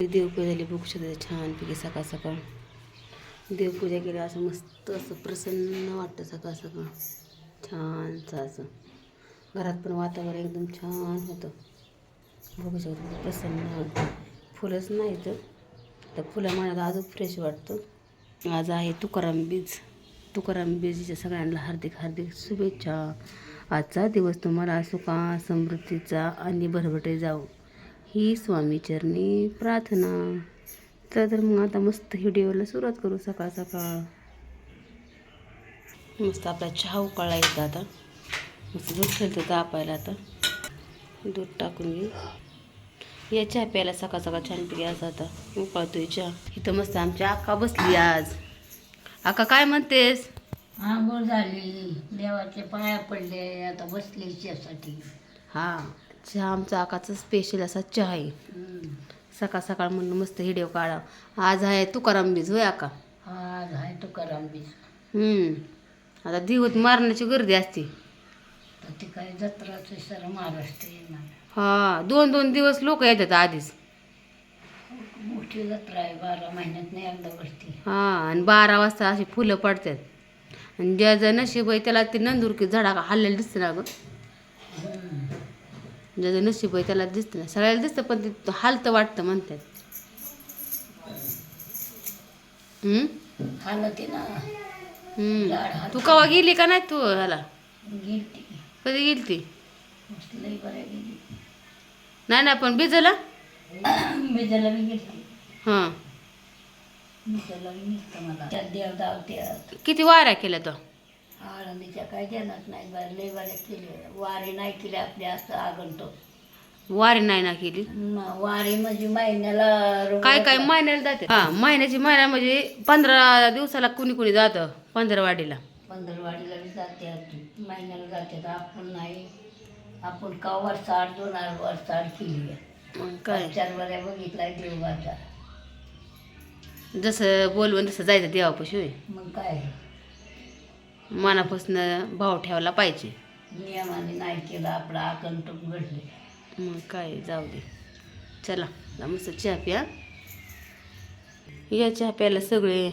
देवपूजा झाली शकते छानपैकी सकाळ सकाळ. देवपूजा केली असं मस्त असं प्रसन्न वाटतं सकाळ सकाळ. छानसं असं. घरात पण वातावरण एकदम छान होतं. बघू शकतो प्रसन्न वाटतं. फुलंच नाही तर त्या फुलं मला अजून फ्रेश वाटतं. आज आहे तुकाराम बीज. तुकाराम बीजच्या सगळ्यांना हार्दिक हार्दिक शुभेच्छा. आजचा दिवस तुम्हाला सुखा समृद्धीचा आणि भरभटे जाऊ ही स्वामीचरणी प्रार्थना. तर तर मग आता मस्त व्हिडिओला सुरुवात करू सकाळ सकाळ. मस्त आपला चहा उकळला येतं आता. मस्त दूध ठेवतो तापायला आता. दूध टाकून घेऊ. या चहा प्यायला सकाळ सकाळ छानपैकी असं आता उकळतोय चहा. इथं मस्त आमची आका बसली आज. आका काय म्हणतेस? आंघोळ झाली. देवाचे पाया पडले. आता बसले त्यासाठी हा. चहा आमचा आकाचा स्पेशल असा चहा आहे. सकाळ सकाळ म्हणून मस्त व्हिडिओ काढा. आज आहे तुकाराम बीज होय आका? आज आहे तुकाराम बीज. हम्म. आता दिवस मारण्याची गर्दी असते. ते काय जत्राचे सर महाराष्ट्र हा दोन दोन दिवस लोक येतात आधीच. मोठी जत्रा आहे बारा महिन्यात नाही एकदा बसते हा आणि बारा वाजता अशी फुलं पडतात. आणि ज्या ज्या नशीब आहे त्याला ते नंदुरकी झाडा हल्लेलं दिसतं ना गं. ज्याचं नशीब आहे त्याला दिसतं ना सगळ्याला दिसतं पण ते हालतं वाटतं म्हणतात? हालते ना. हम्म. तू कवा गेली का नाही तू ह्याला? कधी गेली. ती नाही ना पण बिजाला? हां. बिजाला दावत्यात किती वाऱ्या केल्या तो? आळंदीच्या काय देणार नाही बरं लई बऱ्या केले वारी नाही केली आपली असं आगणतो वारी नाही ना केली? वारी म्हणजे महिन्याला काय काय महिन्याला जाते? हा महिन्याची महिना म्हणजे पंधरा दिवसाला कुणी कुणी जातं पंधरवाडीला. पंधरवाडीला बी जाते महिन्याला जाते तर आपण नाही. आपण का वर्षाआड दोन आठ वर्षाआड केली आहे? मग काय? चार बऱ्या बघितलाय देवगाचा जसं बोलवून तसं जायचं देवापाशी होय. मग काय? मनापासून भाव ठेवला पाहिजे. नियमाने नाही केलं आपलं आकंटूक घडले. मग काय जाऊ दे. चला मस्त चहा प्या. या चहा प्यायला सगळे.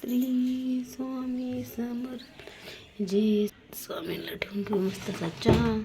श्री स्वामी समर्थ. जे स्वामीला ठेवून घेऊ मस्त असा चहा.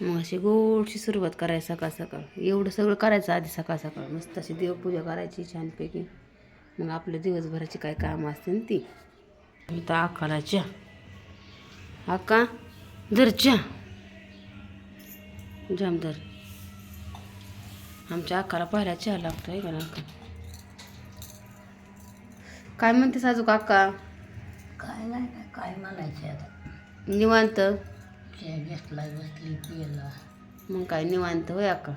मग अशी गोडशी सुरुवात करायची सकाळ सकाळ. एवढं सगळं करायचं आधी सकाळ सकाळ. मस्त अशी देवपूजा करायची छानपैकी. मग आपल्या दिवसभराची काय कामं असतील ती. इथं अक्काला चहा अक्का धर चहा जामदार. आमच्या अक्काला पाहिला चहा लागतो आहे का अक्का काय म्हणतेस अजून अक्का काय नाही काय काय म्हणायचं आता? निवांत? चहा घेतला बसली पियला. मग काय निवांत होय अक्का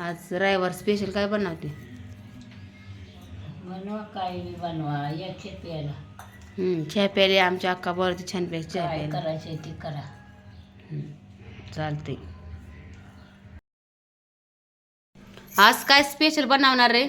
आज रविवार स्पेशल काय बनवते? बनवा काय बी बनवा याचे प्यायला हम्म, चहा प्यायले आमच्या अक्का बरं छान प्यायची चहा काय प्यायला करायचं ते करा. चालते आज काय स्पेशल बनवणार रे?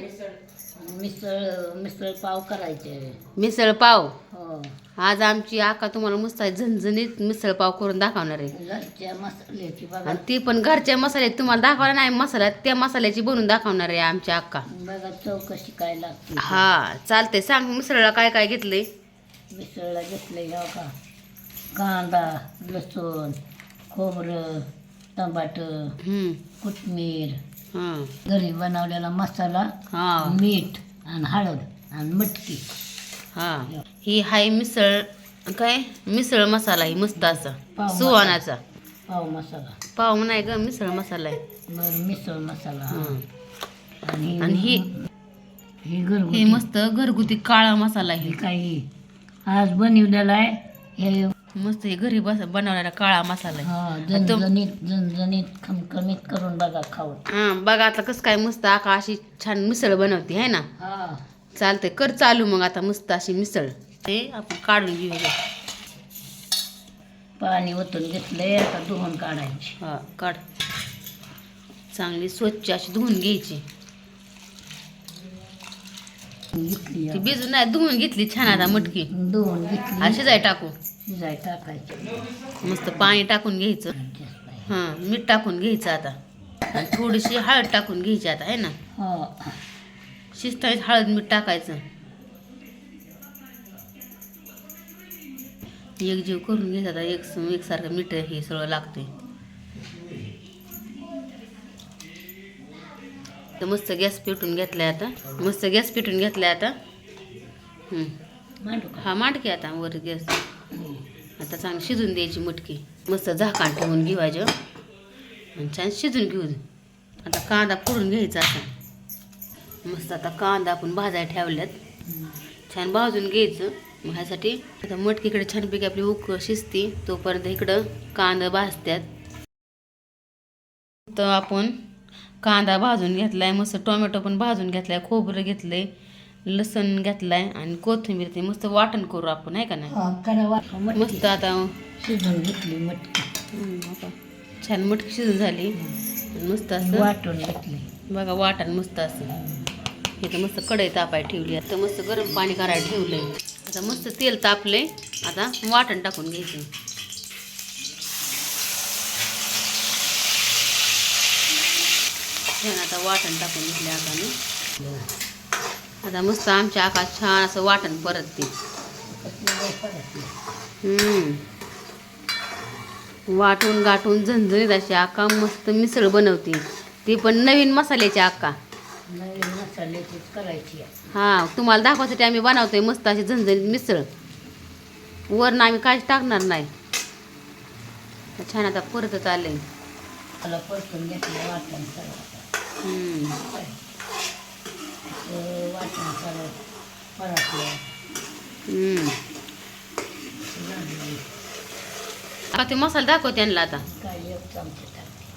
मिसळ मिसळ पाव करायचे. मिसळ पाव? हो. आज आमची आका तुम्हाला मस्त आहे झणझणीत मिसळ पाव करून दाखवणार आहे. घरच्या मसाल्याची बघा. आणि ती पण घरच्या मसाल्यात तुम्हाला दाखवणार नाही मसाला त्या मसाल्याची बनवून दाखवणार आहे आमची अक्का बघा चौकशी काय लागते. हा चालते सांग मिसळला काय काय घेतलंय? मिसळला घेतले का कांदा लसूण खोबरं टमाट हम्म. कोथमीर. हा. घरी बनवलेला मसाला हा. मीठ. आणि हळद आणि मटकी हा ही हाय मिसळ काय मिसळ मसाला ही मस्त असा पाव मसाला. सुहानाचा पाव मसाला पाव नाही ग मिसळ मसाला आहे बरं मिसळ मसाला हं. आणि आणि ही ही हे घरगुती मस्त घरगुती काळा मसाला हे आहे काही आज बनवलेला आहे हे मस्त हे घरी बस बनवलेला काळा मसाला आहे. हा तो- खमखमीत करून बघा खाऊन हा बघा आता कसं काय मस्त आका अशी छान मिसळ बनवते आहे ना? हा. चालतंय कर चालू मग आता मस्त अशी मिसळ. ते आपण काढून घेऊया. पाणी ओतून घेतलंय आता धुवून काढायची. हा काढ. चांगली स्वच्छ अशी धुवून घ्यायची. घेतली ती भिजून नाही धुवून घेतली छान आता मटकी. धुवून घेतली. अशी जाय टाकू. शिजाय टाकायची. मस्त पाणी टाकून घ्यायचं. हां मीठ टाकून घ्यायचं आता. आणि थोडीशी हळद टाकून घ्यायची आता आहे ना? हो. शिस्ताळीत हळद मीठ टाकायचं. एक जीव करून घ्यायचा आता एक एकसारखं मीठ हे सगळं लागतंय. तर मस्त गॅस पेटून घेतलाय आता. मस्त गॅस पेटून घेतलाय आता. हा मांडकी आता वर गॅस. आता चांगली शिजून द्यायची मटकी. मस्त झाकाण ठेवून घेवायचं. आणि छान शिजून घेऊ. आता कांदा फोडून घ्यायचा आता. मस्त आता कांदा आपण भाजायला ठेवल्यात. छान भाजून घ्यायचं. मग ह्यासाठी आता मटकीकडे छानपैकी आपली उक शिजते. तोपर्यंत इकडं कांदा भाजत्यात. तर आपण कांदा भाजून घेतलाय मस्त टोमॅटो पण भाजून घेतलाय खोबरं घेतलंय लसण घेतलाय आणि कोथिंबीर ते मस्त वाटण करू आपण आहे का नाही? मस्त आता शिजून घेतली मटकी. छान मटकी शिजून झाली. मस्त असं. वाटून घेतली. बघा वाटण मस्त असं. इथं मस्त कढई तापाय ठेवली. आता मस्त गरम पाणी करायला ठेवलंय. आता मस्त तेल तापलंय. आता वाटण टाकून घ्यायचं. छान आता वाटण टाकून घेतले आता मी आता मस्त आमच्या आकाश छान असं वाटण परतते हम्म. वाटून गाठून झणझणीत अशी आका मस्त मिसळ बनवते ती पण नवीन मसाल्याची आका. नवीन करायची. हा तुम्हाला दाखवायसाठी आम्ही बनवतोय मस्त अशी झणझणीत मिसळ. वरनं आम्ही काहीच टाकणार नाही. छान आता परतच त्याला परतून घेतलं वाटण सर्व आता ते मसाला दाखव त्यांना आता.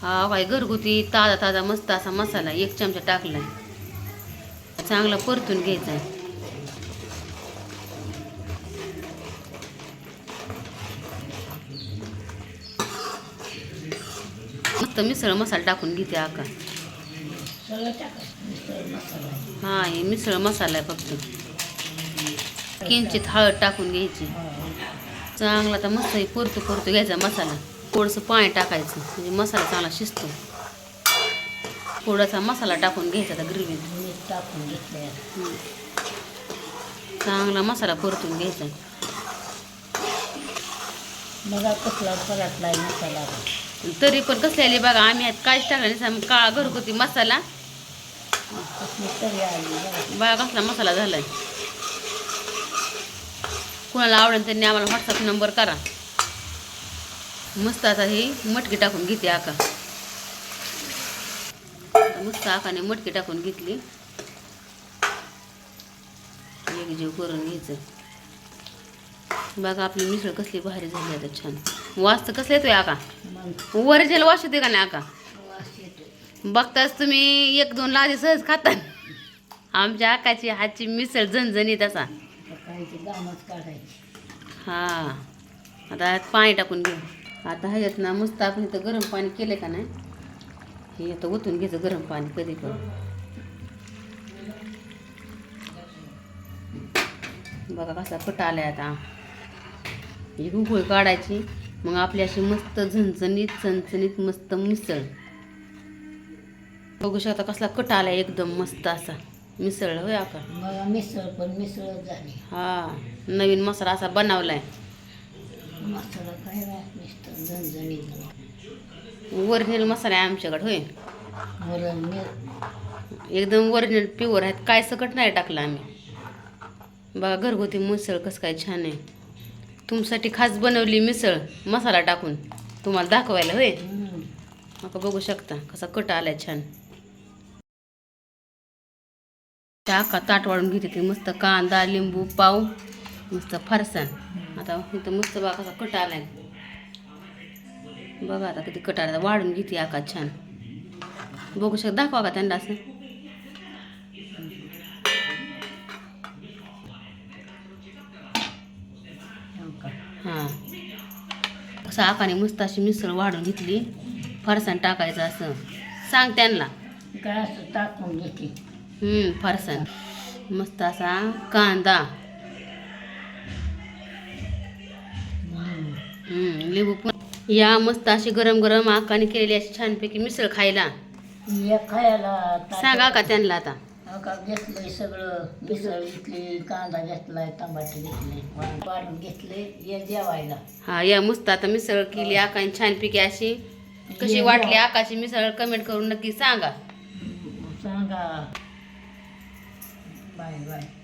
हा काय घरगुती ताजा ताजा मस्त असा मसाला एक चमचा टाकला चांगला परतून घ्यायचा आहे. मस्त मिसळ मसाला टाकून घेते आका. सगळं टाकायचं मिसळ मसाला आहे. हा हे मिसळ मसाला आहे फक्त. किंचित हळद टाकून घ्यायची. चांगला आता मस्त परतू परतू घ्यायचा मसाला. थोडंसं पाणी टाकायचं म्हणजे मसाला चांगला शिजतो. थोडासा मसाला टाकून घ्यायचा आता ग्रेव्हीत. मीठ टाकून घेतलं चांगला मसाला परतून घ्यायचा. कसला मसाला. तरी पण कसले आले बघा आम्ही यात काहीच टाकलं नाही काळा घरगुती मसाला. तरी बघा कसला मसाला झालाय? कुणाला आवडेल त्यांनी आम्हाला व्हॉट्सअप नंबर करा. मस्त आता ही मटकी टाकून घेते आका. मस्त आकाने मटकी टाकून घेतली. एक जीव करून घ्यायचं. बघा आपली मिसळ कसली भारी झाली आता छान. वास तर कसला येतोय आका? मग? वरजेल वास येते का नाही आका? बघताच तुम्ही एक दोन लादी सहज खाता आमच्या आकाची हातची मिसळ झणझणीत असा. हा. आता पाणी टाकून घेऊ. आता ह्याच्यात ना मस्त आपण इथं गरम पाणी केलं का नाही? हे आता ओतून घ्यायचं गरम पाणी कधी पण. बघा कसा कट आलाय आता. ही उकळी काढायची मग आपली अशी मस्त झणझणीत चणचणीत मस्त मिसळ. बघू शकता कसला कट आलाय एकदम मस्त असा. मिसळ होय आका? मग मिसळ पण मिसळ झाली. हा नवीन मसाला असा बनवलाय. मसाला काय ओरिजिनल मसाला आहे आमच्याकडे होय. एकदम ओरिजिनल प्युअर आहेत. काय सकट नाही टाकलं आम्ही. बघा घरगुती मिसळ कसं काय छान आहे. तुमच्यासाठी खास बनवली मिसळ मसाला टाकून. तुम्हाला दाखवायला होय. आता बघू शकता कसा कट आलाय छान. टाका ताट वाढून घेते ते मस्त कांदा लिंबू पाव मस्त फरसाण. आता इथं मस्त बा कसा कट आलाय. बघा आता किती कट आला वाढून घेते आका छान. बघू शकता. दाखवा का त्यांना असं. हां. असं आकाने मस्त अशी मिसळ वाढून घेतली. फरसाण टाकायचं असं. सांग त्यांना. काय असं टाकून घेते. हम्म, फरसाण मस्त असा कांदा लिंबू पण या मस्त अशी गरम गरम आकाने केलेली अशी छानपैकी मिसळ खायला सांगा का त्यांना आता घेतलंय सगळं मिसळ घेतली कांदा घेतलाय टमाटे घेतले वाढून घेतले ये जेवायला हा या मस्त आता मिसळ केली आकाने छानपैकी अशी कशी वाटली. आकाशी मिसळ कमेंट करून नक्की सांगा सांगा 哎